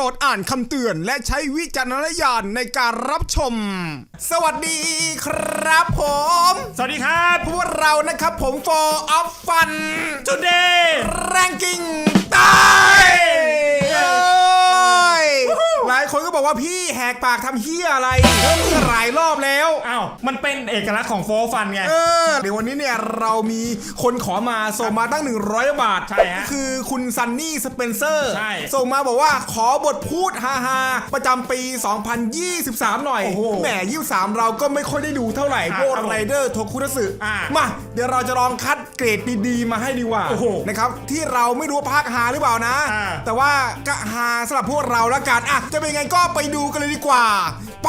รดอ่านคำเตือนและใช้วิจารณญาณในการรับชม สวัสดีครับผม สวัสดีครับ พวกเรานะครับผม for of fun today ranking ตายเอ้ยหลาย คนก็บอกว่าพี่แหกปากทำเฮียอะไรเรื่องนี้หลายรอบแล้วอ้าวมันเป็นเอกลักษณ์ของโฟฟันไง เออเดี๋ยววันนี้เนี่ยเรามีคนขอมาส่งมาตั้ง 100 บาทใช่ฮะคือคุณซันนี่สเปนเซอร์ใช่ ส่งมาบอกว่าขอบทพูดฮาฮาๆประจำปี 2023 หน่อย โอ้โหแหม23 เราก็ไม่ค่อยได้ดูเท่าไหร่อะพวกครับผมไรเดอร์โทคุรัสึอะมาเดี๋ยวเราจะลองคัดเกรดดีๆ มาให้ดีกว่าโอ้โหนะครับที่เราไม่รู้ว่าภาคฮาหรือเปล่านะ อะ แต่ว่าก็ฮาสำหรับพวกเราแล้วกันอะจะเป็นไงก็ไปดูกันเลยดีกว่า ไป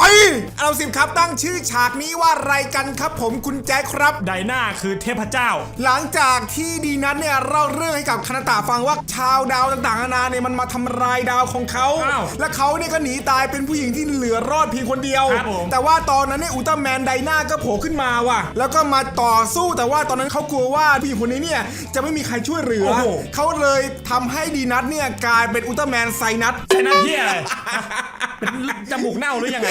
เราสิบครับตั้งชื่อฉากนี้ว่าอะไรกันครับผมคุณแจ็คครับ ไดนาคือเทพเจ้า หลังจากที่ดีนัทเนี่ยเล่าเรื่องให้กับคณะตาฟังว่าชาวดาวต่างๆนานาเนี่ยมันมาทำลายดาวของเขา อ้าวและเขาเนี่ยก็หนีตายเป็นผู้หญิงที่เหลือรอดเพียงคนเดียว ครับผม แต่ว่าตอนนั้นเนี่ยอุลตร้าแมนไดนาก็โผล่ขึ้นมาว่ะ แล้วก็มาต่อสู้แต่ว่าตอนนั้นเขากลัวว่าผู้หญิงคนนี้เนี่ยจะไม่มีใครช่วยเหลือ โอ้โห เขาเลยทำให้ดีนัทเนี่ยกลายเป็นอุลตร้าแมนไซนัทใช่นั่นเฮียอะไรเป็นจมูกเน่าหรือยังไง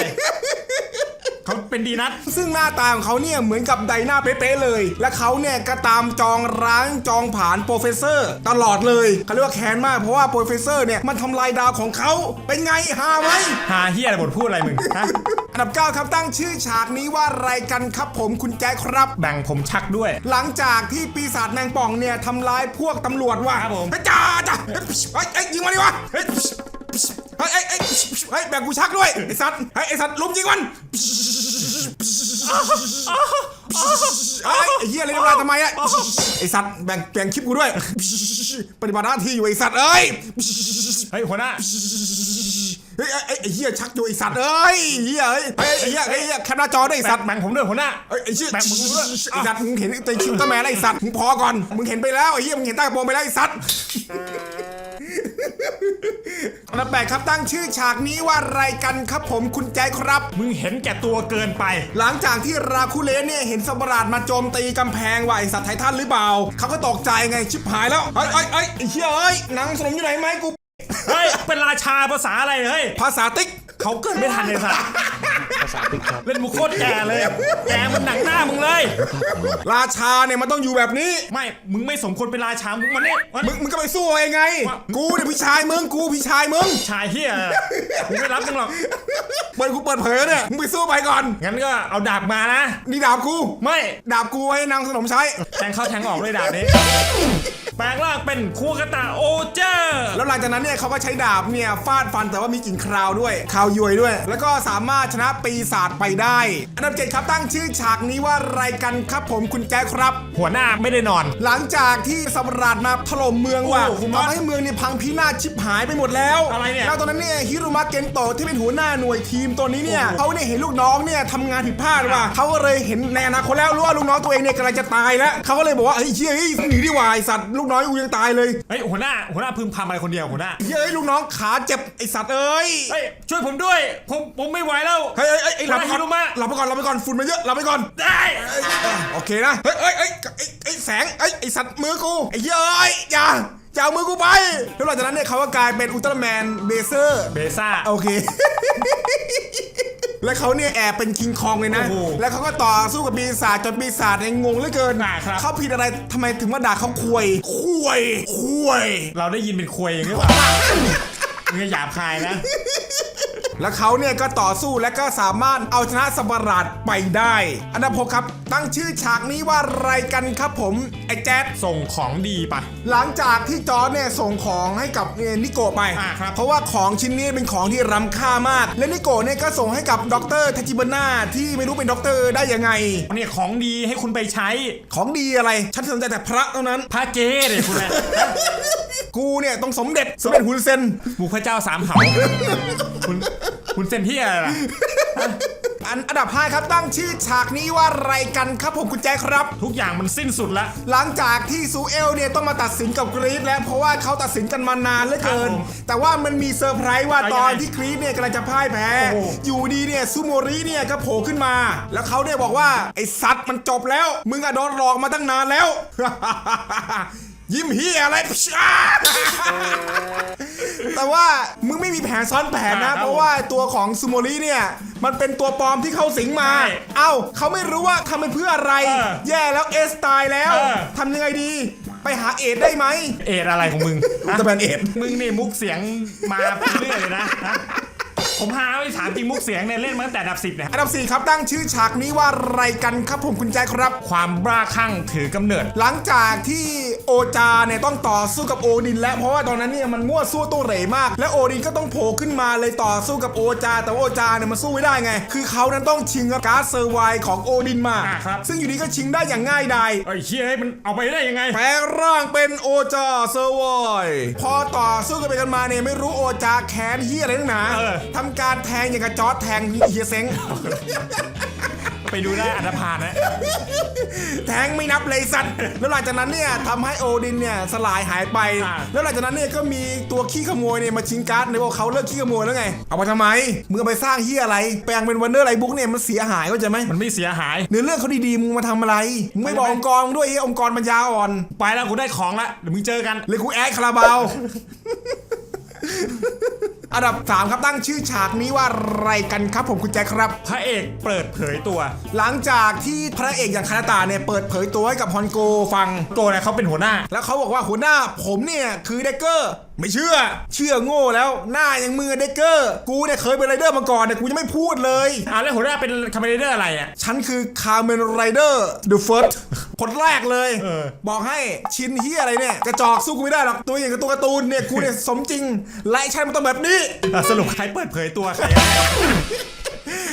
เขาเป็นดีนัทซึ่งหน้าตาของเขาเนี่ยเหมือนกับไดนาเป๊ะๆเลย และเขาเนี่ยก็ตามจองร้างจองผ่านโปรเฟสเซอร์ตลอดเลยเขาเรียกว่าแค้นมากเพราะว่าโปรเฟสเซอร์เนี่ยมันทำลายดาวของเขาเป็นไงฮาไหมหาเฮียอะไรบทพูดอะไรมึงฮะอันดับ9ครับตั้งชื่อฉากนี้ว่าอะไรกันครับผมคุณแจ๊คครับ แบ่งผมชักด้วย หลังจากที่ปีศาจแมงป่องเนี่ยทำร้ายพวกตำรวจว่ะครับผมเฮ้ยจ้าจ้าเฮ้ยเฮ้ยเฮ้ยยิงมาดิวะเฮ้ยเฮ้ยเฮ้ยเฮ้ยเฮ้ยแบ่งกูชักด้วยไอ้สัตว์เฮ้ยไอ้สัตว์ลุมยิงมันเฮ้ยไอ้เหี้ยอะไรเวลาทำไมอะไอ้สัตว์แบ่งแบ่งคลิปกูด้วย ปฏิบัติหน้าที่อยู่ไอ้สัตว์เอ้ยเฮ้ยหัวหน้าเฮ้ยไอ้ไอ้ไอ้เหี้ยชักอยู่ไอ้สัตว์เอ้ยเหี้ยเฮ้ยเฮ้ยไอ้เหี้ยไอ้เหี้ยแคปหน้าจอด้วยไอ้สัตว์แบ่งผมด้วยหัวหน้าเอ้ยไอ้เชี่ยแบ่งมึงด้วยไอ้สัตว์มึงเห็นไอ้คิวตาแมนไอ้สัตว์มึงพอก่อนมึงเห็นไปแล้วไอ้เหี้ยมึงเห็นใต้กระโปรงไปแล้วไอ้สัตว์ อันดับแปดครับตั้งชื่อฉากนี้ว่าอะไรกันครับผมคุณแจ๊คครับ มึงเห็นแก่ตัวเกินไป หลังจากที่ราคูเลสเนี่ยเห็นสัตว์ประหลาดมาโจมตีกำแพงว่าไอสัตว์ไททันหรือเปล่า เขาก็ตกใจไงชิบหายแล้วเอ้ยเอ้ยเอ้ยไอ้เชี่ยเอ้ยหนังสนมอยู่ไหนไหมกู เฮ้ย เป็นราชาภาษาอะไรเฮ้ย ภาษาติ๊ก เขาเกิดไม่ทันเลยสัตว์ ภาษาติ๊กครับ เล่นมุกโคตรแก่เลย แกมันหนังหน้ามึงเลย ราชาเนี่ยมันต้องอยู่แบบนี้ ไม่ มึงไม่สมควรเป็นราชา มึงมันนี่มันมึงมึงก็ไปสู้เอาเองไงว่ากูเนี่ยพี่ชายมึง กูพี่ชายมึง ชายเฮียกูไม่รับมึงหรอกเปิดกูเปิดเผยเนี่ยมึงไปสู้ไปก่อน งั้นก็เอาดาบมานะ นี่ดาบกู ไม่ ดาบกูให้นางสนมใช้ แทงเข้าแทงออกด้วยดาบนี้แปลงร่างเป็นคูกาตาโอเจอร์ แล้วหลังจากนั้นเนี่ยเขาก็ใช้ดาบเนี่ยฟาดฟันแต่ว่ามีกลิ่นคราวด้วยคราวยวยด้วย แล้วก็สามารถชนะปีศาจไปได้ อันดับเจ็ดครับตั้งชื่อฉากนี้ว่าอะไรกันครับผมคุณแจ๊คครับ หัวหน้าไม่ได้นอน หลังจากที่สัตว์ประหลาดมาถล่มเมืองว่ะโอ้โหคุณมอสทำให้เมืองเนี่ยพังพินาศชิบหายไปหมดแล้วอะไรเนี่ยแล้วตอนนั้นเนี่ยฮิรุมะเกนโตะที่เป็นหัวหน้าหน่วยทีมตัวนี้เนี่ยเขาเนี่ยเห็นลูกน้องเนี่ยทำงานผิดพลาดว่ะเขาก็เลยเห็นในอนาคตแล้วรู้ว่าลูกน้องตัวเองเนี่ยกำลังจะตายแล้วเขาก็เลยบอกว่าเฮ้ยเชี่ยเฮ้ยหนีดีกว่าไอสัตว์ลูกน้อยกูยังตายเลยเฮ้ยหัวหน้าหัวหน้าพึมพำอะไรคนเดียวหัวหน้าเฮ้ยลูกน้องขาเจ็บไอสัตว์เอ้ยเฮ้ยช่วยผมด้วย ผมผมไม่ไหวแล้วเฮ้ยเฮ้ยเฮ้ยเฮ้ยหลับไปก่อนฮิรุมะหลับไปก่อนหลับไปก่อนฝุ่นมันเยอะหลับไปก่อนได้เอ้ยเอ้ยโอเคนะเฮ้ยเฮ้ยเฮ้ยไอ้ไอ้แสงไอ้ไอ้สัตว์มือกูไอ้เหี้ยเอ้ยอย่าอย่าเอามือกูไป แล้วหลังจากนั้นเนี่ยเขาก็กลายเป็นอุลตร้าแมนเบเซอร์เบซ่าโอเค แล้วเขาเนี่ยแอบเป็นคิงคองเลยนะ โอ้โหแล้วเขาก็ต่อสู้กับปีศาจจนปีศาจเนี่ยงงเหลือเกิน อ่าครับ เขาผิดอะไรทำไมถึงมาด่าเขาควยควยควย เราได้ยินเป็นควยอย่างนี้หรือเปล่า มึงอย่าหยาบคายนะ แล้วเขาเนี่ยก็ต่อสู้และก็สามารถเอาชนะสัตว์ประหลาดไปได้ อันดับหกครับ ตั้งชื่อฉากนี้ว่าอะไรกันครับผม ไอ้แจ๊ดส่งของดีไป หลังจากที่จอร์จเนี่ยส่งของให้กับเนี่ยนิโกะไป อ่าครับ เพราะว่าของชิ้นนี้เป็นของที่ล้ำค่ามาก และนิโกะเนี่ยก็ส่งให้กับดรทาจิบาน่าที่ไม่รู้เป็นด็อกเตอร์ได้ยังไง เนี่ยของดีให้คุณไปใช้ ของดีอะไร ฉันสนใจแต่พระเท่านั้น พระเก้เลยคุณนะ กูเนี่ยต้องสมเด็จสมเด็จฮุนเซน บุกพระเจ้าสามเขา คุณ คุณเซนที่อะไรล่ะอันอันดับ 5 ครับตั้งชื่อฉากนี้ว่าอะไรกันครับผมคุณแจ๊คครับ ทุกอย่างมันสิ้นสุดแล้ว หลังจากที่ซูเอลเนี่ยต้องมาตัดสินกับกรีซแล้วเพราะว่าเขาตัดสินกันมานานเหลือเกินครับผมแต่ว่ามันมีเซอร์ไพรส์ว่าเอาตยังอนไงที่กรีซเนี่ยกำลังจะพ่ายแพ้โอ้โหอยู่ดีเนี่ยซูโมริเนี่ยก็โผล่ขึ้นมา แล้วเขาเนี่ยบอกว่าไอ้สัตว์มันจบแล้ว มึงอะโดนหลอกมาตั้งนานแล้ว ยิ้มเฮียอะไร แต่ว่ามึงไม่มีแผนซ้อนแผนนะอ่าครับเพราะว่าตัวของซูโมริเนี่ย มันเป็นตัวปลอมที่เข้าสิงมาใช่เอ้าเขาไม่รู้ว่าทำไปเพื่ออะไรเออแย่แล้วเอสตายแล้วเออทำยังไงดีไปหาเอดได้ไหม เอ็ดอะไรของมึงจะเป็นเอ็ดมึงนี่มุกเสียงมาเรื่อยเลยนะฮะ ผมหาไว้ถามจริงมุกเสียงเนี่ยเล่นมาตั้งแต่อันดับสิบเนี่ยอันดับ4ครับตั้งชื่อฉากนี้ว่าอะไรกันครับผมคุณแจ๊คครับ ความบ้าคลั่งถือกำเนิด หลังจากที่โอจาเนี่ยต้องต่อสู้กับโอดิน แล้วเพราะว่าตอนนั้นเนี่ยมันมั่วสู้ตัวเหร่มาก และโอดินก็ต้องโผล่ขึ้นมาเลยต่อสู้กับโอจา แต่ว่าโอจาเนี่ยมันสู้ไม่ได้ไง คือเขานั้นต้องชิงการ์ดเซอร์ไวของโอดินมา อ่าครับ ซึ่งอยู่ดีก็ชิงได้อย่างง่ายดายเอ้ยเชี่ยให้มันเอาไปได้ยังไง แปลงร่างเป็นโอจาเซอร์ไวพอต่อสู้กันไปกันมาเนี่ยไม่รู้โอจาแค้นเฮียอะไรนักหนาเออ ทำการแทงอย่างกับจอร์ดแทงเฮียเซ้ง ไปดูได้อันดพานนะ แทงไม่นับเลยสัตว์แล้วหลังจากนั้นเนี่ยทำให้โอดินเนี่ยสลายหายไป อ่า แล้วหลังจากนั้นเนี่ยก็มีตัวขี้ขโมยเนี่ยมาชิงการ์ดในว่าเขาเลิกขี้ขโมยแล้วไง เอาไปทำไมมึงเอาไปสร้างเฮียอะไร แปลงเป็นวันเดอร์ไรบุ๊กเนี่ยมันเสียหายเข้าใจไหมมันไม่เสียหาย เนื้อเรื่องเขาดีๆมึงมาทำอะไรมึงไม่บอกองค์กรมึงด้วยไอ้องค์กรปัญญาอ่อน ไปแล้วกูได้ของละเดี๋ยวมึงเจอกัน เลยกูแอดคาราบาว อันดับ 3 ครับตั้งชื่อฉากนี้ว่าอะไรกันครับ ผมคุณแจ็คครับ พระเอกเปิดเผยตัว หลังจากที่พระเอกอย่างคานาตาเนี่ยเปิดเผยตัวให้กับฮอนโกฟังโกเนี่ยเขาเป็นหัวหน้า แล้วเขาบอกว่าหัวหน้าผมเนี่ยคือเด็กเกอร์ไม่เชื่อ เชื่อโง่แล้ว หน้าอย่างมือะเด็กเกอร์ กูเนี่ยเคยเป็นไรเดอร์มาก่อนเนี่ยกูยังไม่พูดเลยอ่าแล้วหัวหน้าเป็นคาเมเดอร์อะไรอะ ฉันคือคาร์เมนไรเดอร์เดอะเฟิร์สคนแรกเลย เออ บอกให้ชินเฮียอะไรเนี่ย กระจอกสู้กูไม่ได้หรอก ตัวอย่างกับตัวการ์ตูนเนี่ยกูเนี่ยสมจริงและไอ้ชันมันต้องแบบนี้ อะสรุปใครเปิดเผยตัวใคร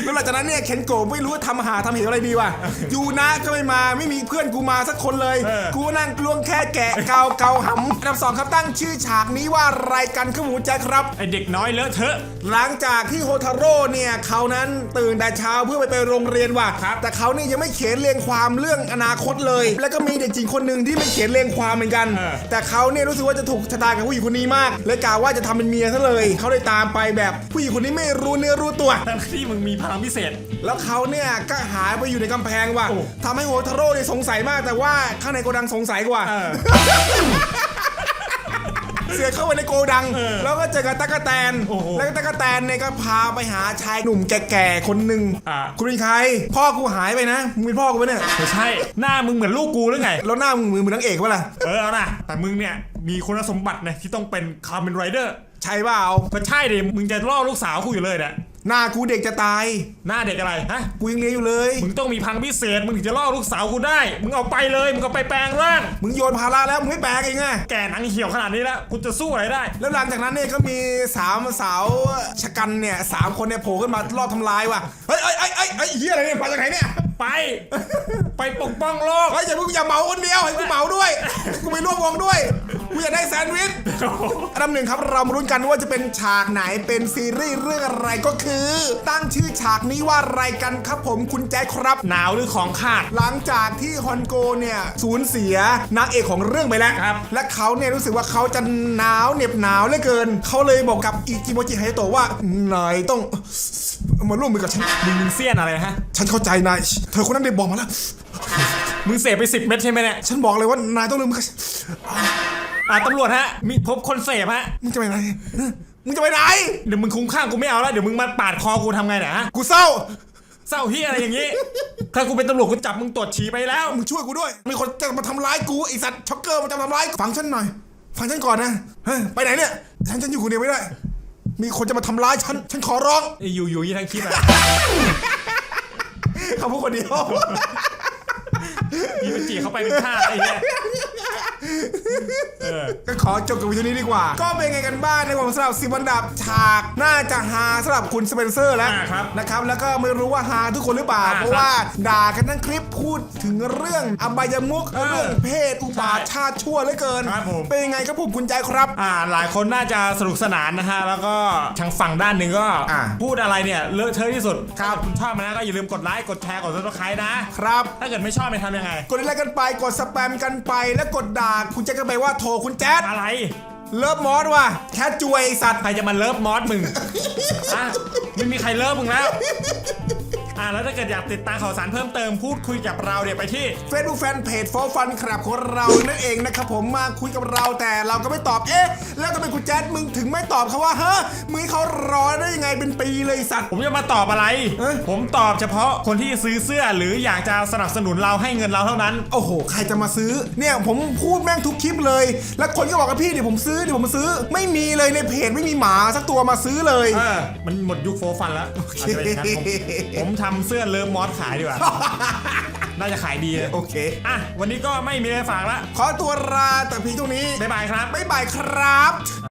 แล้วหลังจากนั้นเนี่ยเคนโกะไม่รู้ว่าทำอาหารทำเหวอะไรดีวะยูนะก็ไม่มาไม่มีเพื่อนกูมาสักคนเลยเออกูนั่งกลวงแค่แกะเกาเกาหำอันดับสองครับตั้งชื่อฉากนี้ว่าอะไรกันครับหมูใจครับ ไอเด็กน้อยเลอะเทอะ หลังจากที่โฮทาโร่เนี่ยเขานั้นตื่นแต่เช้าเพื่อไปไปโรงเรียนว่ะครับแต่เขาเนี่ยยังไม่เขียนเรียงความเรื่องอนาคตเลย แล้วก็มีเด็กหญิงคนหนึ่งที่ไม่เขียนเรียงความเหมือนกันเออแต่เขาเนี่ยรู้สึกว่าจะถูกชะตากับผู้หญิงคนนี้มากเลยกล่าวว่าจะทำเป็นเมียซะเลย เขาเลยตามไปแบบผู้หญิงคนนี้ไม่รู้เนื้อรู้ตัวทั้งที่มึงมีพลังพิเศษ แล้วเขาเนี่ยก็หายไปอยู่ในกำแพงว่ะโอ้ ทำให้โฮทาโร่เนี่ยสงสัยมากแต่ว่าข้างในโกดังสงสัยกว่า เออ เสือเข้าไปในโกดัง เออแล้วก็เจอกับตั๊กแตน โอ้โหแล้วก็ตั๊กแตนเนี่ยก็พาไปหาชายหนุ่มแก่ๆคนหนึ่งอ่า คุณเป็นใคร พ่อกูหายไปนะ มึงเป็นพ่อกูปะเนี่ย ไม่ใช่ หน้ามึงเหมือนลูกกูหรือไง แล้วหน้ามึงเหมือนมึงนางเอกปะล่ะ เออเอานะแต่มึงเนี่ยมีคุณสมบัติเนี่ยที่ต้องเป็นคาร์เมนไรเดอร์ ใช่เปล่า ก็ใช่ดิมึงจะล่อลูกสาวกูอยู่เลยเนี่ย หน้ากูเด็กจะตาย หน้าเด็กอะไรฮะกูยังเรียนอยู่เลย มึงต้องมีพลังพิเศษมึงถึงจะล่อลูกสาวกูได้ มึงเอาไปเลยมึงเอาไปแปลงร่าง มึงโยนภาระแล้วมึงไม่แบกเองไงแก่หนังเหี่ยวขนาดนี้แล้วกูจะสู้อะไรได้ แล้วหลังจากนั้นเนี่ยก็มีสามสาวชะกันเนี่ยสามคนเนี่ยโผล่ขึ้นมารอบทำลายว่ะเฮ้ยเอ้ยเอ้ยเอ้ยเฮ้ยเฮียอะไรเนี่ยมาจากไหนเนี่ยไป ไปปกป้องโลกเฮ้ยอย่าเพิ่งอย่าเหมาคนเดียวให้กูเหมาด้วยกูไปร่วมวงด้วย กูอยากได้แซนด์วิชอันดับหนึ่งครับเรามารุ้นกันว่าจะเป็นฉากไหนเป็นซีรีส์เรื่องอะไรก็คือ ตั้งชื่อฉากนี้ว่าอะไรกันครับผมคุณแจ๊คครับ หนาวหรือของขาด หลังจากที่ฮอนโกเนี่ยสูญเสียนางเอกของเรื่องไปแล้ว ครับ และเขาเนี่ยรู้สึกว่าเขาจะหนาวเหน็บหนาวเหลือเกิน เขาเลยบอกกับอิจิโมจิไฮโตะว่านายต้องมาร่วมมือกับฉันมึงมึงเสี้ยนอะไรฮะ ฉันเข้าใจนาย เธอคนนั้นได้บอกมาแล้ว มึงเสพไปสิบเม็ดใช่ไหมเนี่ย ฉันบอกเลยว่านายต้องร่วมมือกับฉัน อ่าตำรวจฮะ มีพบคนเสพฮะ มึงจะไปไหน มึงจะไปไหน เดี๋ยวมึงคุ้มข้างกูไม่เอาแล้ว เดี๋ยวมึงมาปาดคอกูทำไงเนี่ยฮะ กูเศร้า เศร้าเฮียอะไรอย่างงี้ ถ้ากูเป็นตำรวจกูจับมึงตรวจฉี่ไปแล้ว มึงช่วยกูด้วย มีคนจะมาทำร้ายกูไอสัตว์ช็อกเกอร์มันจะมาทำร้ายกูฟังฉันหน่อย ฟังฉันก่อนนะเฮ้ยไปไหนเนี่ยฉันฉันอยู่คนเดียวไม่ได้ มีคนจะมาทำร้ายฉัน ฉันขอร้องไอ้อยู่อยู่ยี่ทั้งคลิปอะ เขาพูดคนเดียวยี่เป็นจีเข้าไปเป็นท่าไอ้เนี่ยเออ ก็ขอจบกับวิดีโอนี้ดีกว่า ก็เป็นไงกันบ้างในผมสำหรับสิบอันดับฉากน่าจะฮาสำหรับคุณสเปนเซอร์แล้วอ่าครับนะครับแล้วก็ไม่รู้ว่าฮาทุกคนหรือเปล่าอ่าเพราะว่าด่ากันทั้งคลิปพูดถึงเรื่องอบายมุกเออเรื่องเพศอุบาทใช่ชาติชั่วเหลือเกิน ครับผม เป็นยังไงครับผมคุณใจครับ อ่าหลายคนน่าจะสนุกสนานนะฮะ แล้วก็ทางฝั่งด้านหนึ่งก็อ่า พูดอะไรเนี่ยเลอะเทอะที่สุดครับถ้าคุณชอบมันนะก็อย่าลืมกดไลค์กดแชร์กดซับสไครต์นะ ครับ ถ้าเกิดไม่ชอบไปทำยังไง กดไลค์กันไปกดสแปมกันไปแล้วกดด่าคุณแจ๊คกันไปว่าโทรคุณแจ๊ดอะไร เลิฟมอสว่ะแค่จวยไอ้สัตว์ ใครจะมาเลิฟมอสมึงอะไม่มีใครเลิฟมึงแล้ว อ่าแล้วถ้าเกิดอยากติดตามข่าวสารเพิ่มเติมพูดคุยกับเราเนี่ยไปที่ Facebook Fanpage for Fun ครับของเรานั่นเองนะครับผมมาคุยกับเราแต่เราก็ไม่ตอบเอ๊ะ แล้วทำไมคุณแจ๊ดมึงถึงไม่ตอบเขาว่าฮะมึงให้เขารอได้ยังไงเป็นปีเลยไอ้สัตว์ ผมจะมาตอบอะไร เอ้ย ผมตอบเฉพาะคนที่ซื้อเสื้อหรืออยากจะสนับสนุนเราให้เงินเราเท่านั้น โอ้โห ใครจะมาซื้อ เนี่ยผมพูดแม่งทุกคลิปเลย แล้วคนก็บอกกับพี่เดี๋ยวผมซื้อเดี๋ยวผมซื้อ ไม่มีเลยในเพจไม่มีหมาสักตัวมาซื้อเลยเออมันหมดยุคโฟฟันแล้วอาจจะเป็นอย่างนั้นผมผมทำเสื้อเลิฟมอสขายดีกว่า น่าจะขายดีเลยโอเค อะ วันนี้ก็ไม่มีอะไรฝากละ ขอตัวลาแต่เพียงเท่านี้ บ๊ายบายครับ บ๊ายบายครับ